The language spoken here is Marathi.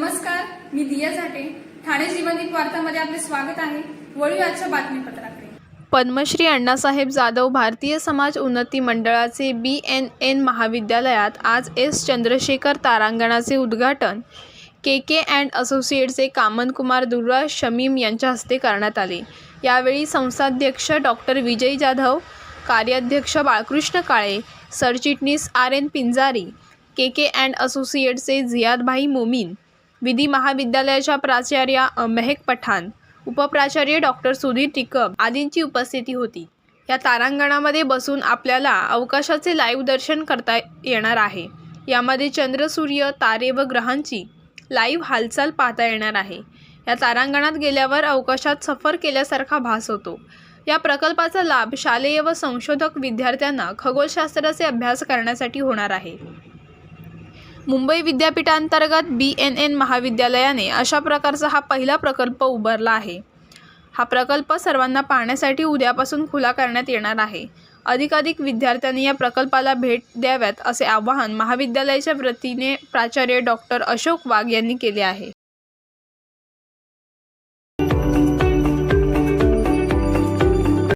दिया झाटे ठाणे जीवनदीप वार्तामध्ये आपले स्वागत आहे. वळू आजच्या बातमीपत्राकडे. पद्मश्री अण्णासाहेब जाधव भारतीय समाज उन्नती मंडळाचे बी एन एन महाविद्यालयात आज एस चंद्रशेखर तारांगणाचे उद्घाटन. के के अँड असोसिएट्सचे कामनकुमार दुर्रा शमीम यांच्या हस्ते करण्यात आले. यावेळी संस्थाध्यक्ष डॉक्टर विजय जाधव कार्याध्यक्ष बाळकृष्ण काळे सरचिटणीस R N Pinjari K K and असोसिएट्सचे Ziyadbhai Momin विधी महाविद्यालयाच्या प्राचार्या अ, मेहक पठाण उपप्राचार्य डॉक्टर सुधीर टिकब आदींची उपस्थिती होती. या तारांगणामध्ये बसून आपल्याला अवकाशाचे लाईव्ह दर्शन करता येणार आहे. यामध्ये चंद्र सूर्य तारे व ग्रहांची लाईव्ह हालचाल पाहता येणार आहे. या तारांगणात गेल्यावर अवकाशात सफर केल्यासारखा भास होतो. या प्रकल्पाचा लाभ शालेय व संशोधक विद्यार्थ्यांना खगोलशास्त्राचे अभ्यास करण्यासाठी होणार आहे. मुंबई विद्यापीठांतर्गत बी एन एन महाविद्यालयाने अशा प्रकारचा हा पहिला प्रकल्प उभारला आहे. हा प्रकल्प सर्वांना पाहण्यासाठी उद्यापासून खुला करण्यात येणार आहे. अधिकाधिक विद्यार्थ्यांनी या प्रकल्पाला भेट द्याव्यात असे आवाहन महाविद्यालयाच्या वतीने प्राचार्य डॉक्टर अशोक वाघ यांनी केले आहे.